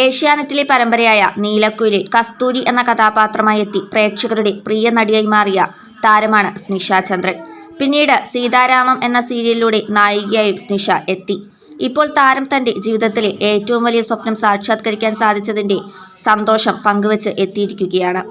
ഏഷ്യാനെറ്റിലെ പരമ്പരയായ നീലക്കുയിലിൽ കസ്തൂരി എന്ന കഥാപാത്രമായി എത്തി പ്രേക്ഷകരുടെ പ്രിയ നടിയായി മാറിയ താരമാണ് സ്നിഷ ചന്ദ്രൻ. പിന്നീട് സീതാരാമം എന്ന സീരിയലിലൂടെ നായികയായും സ്നിഷ എത്തി. ഇപ്പോൾ താരം തന്റെ ജീവിതത്തിലെ ഏറ്റവും വലിയ സ്വപ്നം സാക്ഷാത്കരിക്കാൻ സാധിച്ചതിന്റെ സന്തോഷം പങ്കുവച്ച് എത്തിയിരിക്കുകയാണ്.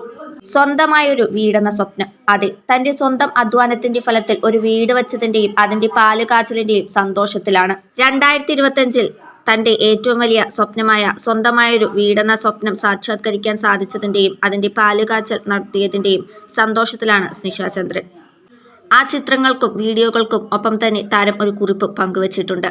സ്വന്തമായൊരു വീടെന്ന സ്വപ്നം. അതെ തന്റെ സ്വന്തം അധ്വാനത്തിന്റെ ഫലത്തിൽ ഒരു വീട് വച്ചതിന്റെയും അതിന്റെ പാൽ കാച്ചലിന്റെയും സന്തോഷത്തിലാണ്. രണ്ടായിരത്തി ഇരുപത്തിയഞ്ചിൽ തന്റെ ഏറ്റവും വലിയ സ്വപ്നമായ സ്വന്തമായൊരു വീടെന്ന സ്വപ്നം സാക്ഷാത്കരിക്കാൻ സാധിച്ചതിന്റെയും അതിന്റെ പാലുകാച്ചൽ നടത്തിയതിന്റെയും സന്തോഷത്തിലാണ് സ്നിഷ ചന്ദ്രൻ. ആ ചിത്രങ്ങൾക്കും വീഡിയോകൾക്കും ഒപ്പം തന്നെ താരം ഒരു കുറിപ്പ് പങ്കുവച്ചിട്ടുണ്ട്.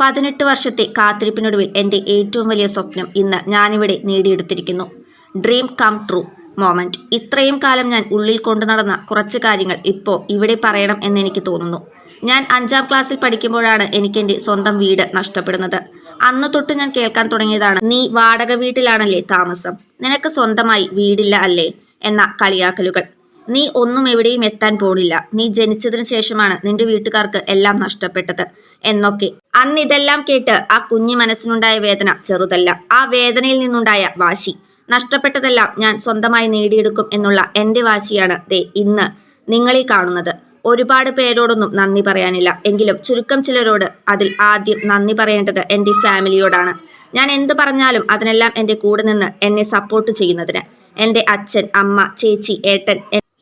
പതിനെട്ട് വർഷത്തെ കാത്തിരിപ്പിനൊടുവിൽ എന്റെ ഏറ്റവും വലിയ സ്വപ്നം ഇന്ന് ഞാനിവിടെ നേടിയെടുത്തിരിക്കുന്നു. ഡ്രീം കം ട്രൂ മോമെന്റ് ഇത്രയും കാലം ഞാൻ ഉള്ളിൽ കൊണ്ടു നടന്ന കുറച്ച് കാര്യങ്ങൾ ഇപ്പോൾ ഇവിടെ പറയണം എന്നെനിക്ക് തോന്നുന്നു. ഞാൻ അഞ്ചാം ക്ലാസ്സിൽ പഠിക്കുമ്പോഴാണ് എനിക്ക് എന്റെ സ്വന്തം വീട് നഷ്ടപ്പെടുന്നത്. അന്ന് തൊട്ട് ഞാൻ കേൾക്കാൻ തുടങ്ങിയതാണ് നീ വാടക വീട്ടിലാണല്ലേ താമസം? നിനക്ക് സ്വന്തമായി വീടില്ല അല്ലേ? എന്ന കളിയാക്കലുകൾ. നീ ഒന്നും എവിടെയും എത്താൻ പോണില്ല. നീ ജനിച്ചതിന് ശേഷമാണ് നിന്റെ വീട്ടുകാർക്ക് എല്ലാം നഷ്ടപ്പെട്ടത് എന്നൊക്കെ. അന്ന് ഇതെല്ലാം കേട്ട് ആ കുഞ്ഞു മനസ്സിനുണ്ടായ വേദന ചെറുതല്ല. ആ വേദനയിൽ നിന്നുണ്ടായ വാശി. നഷ്ടപ്പെട്ടതെല്ലാം ഞാൻ സ്വന്തമായി നേടിയെടുക്കും എന്നുള്ള എന്റെ വാശിയാണ് ദേ ഇന്ന് നിങ്ങളീ കാണുന്നത്. ഒരുപാട് പേരോടൊന്നും നന്ദി പറയാനില്ല. എങ്കിലും ചുരുക്കം ചിലരോട് അതിൽ ആദ്യം നന്ദി പറയേണ്ടത് എന്റെ ഫാമിലിയോടാണ്. ഞാൻ എന്ത് പറഞ്ഞാലും അതിനെല്ലാം എന്റെ കൂടെ നിന്ന് എന്നെ സപ്പോർട്ട് ചെയ്യുന്നതിന്. എന്റെ അച്ഛൻ അമ്മ ചേച്ചി ഏട്ടൻ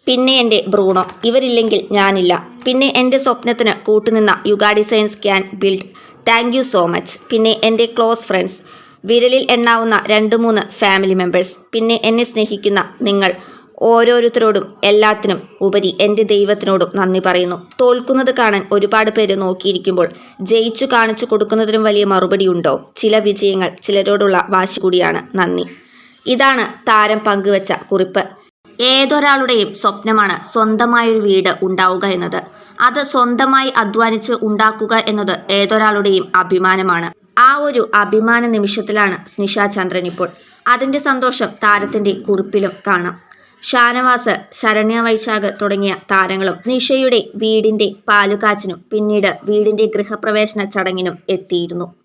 പിന്നെ എന്റെ ബ്രൂണോ. ഇവരില്ലെങ്കിൽ ഞാനില്ല. പിന്നെ എന്റെ സ്വപ്നത്തിന് കൂട്ടുനിന്ന Yuga designs can build. Thank you so much. പിന്നെ എന്റെ ക്ലോസ് ഫ്രണ്ട്സ്. വിരലിൽ എണ്ണാവുന്ന രണ്ട് മൂന്ന് ഫാമിലി മെമ്പേഴ്സ് പിന്നെ എന്നെ സ്നേഹിക്കുന്ന നിങ്ങൾ. ഓരോരുത്തരോടും എല്ലാത്തിനും ഉപരി എന്റെ ദൈവത്തിനോടും നന്ദി പറയുന്നു. തോൽക്കുന്നത് കാണാൻ ഒരുപാട് പേര് നോക്കിയിരിക്കുമ്പോൾ ജയിച്ചു കാണിച്ചു കൊടുക്കുന്നതിനും വലിയ മറുപടി ഉണ്ടോ? ചില വിജയങ്ങൾ ചിലരോടുള്ള വാശി കൂടിയാണ്. നന്ദി. ഇതാണ് താരം പങ്കുവച്ച കുറിപ്പ്. ഏതൊരാളുടെയും സ്വപ്നമാണ് സ്വന്തമായൊരു വീട് ഉണ്ടാവുക എന്നത്. അത് സ്വന്തമായി അധ്വാനിച്ച് ഉണ്ടാക്കുക എന്നത് ഏതൊരാളുടെയും അഭിമാനമാണ്. ആ ഒരു അഭിമാന നിമിഷത്തിലാണ് സ്നിഷ ചന്ദ്രൻ ഇപ്പോൾ. അതിന്റെ സന്തോഷം താരത്തിന്റെ കുറിപ്പിലും കാണാം. ഷാനവാസ് ശരണ്യ വൈശാഖ് തുടങ്ങിയ താരങ്ങളും നിഷയുടെ വീടിന്റെ പാലുകാച്ചിനും പിന്നീട് വീടിന്റെ ഗൃഹപ്രവേശന ചടങ്ങിനും എത്തിയിരുന്നു.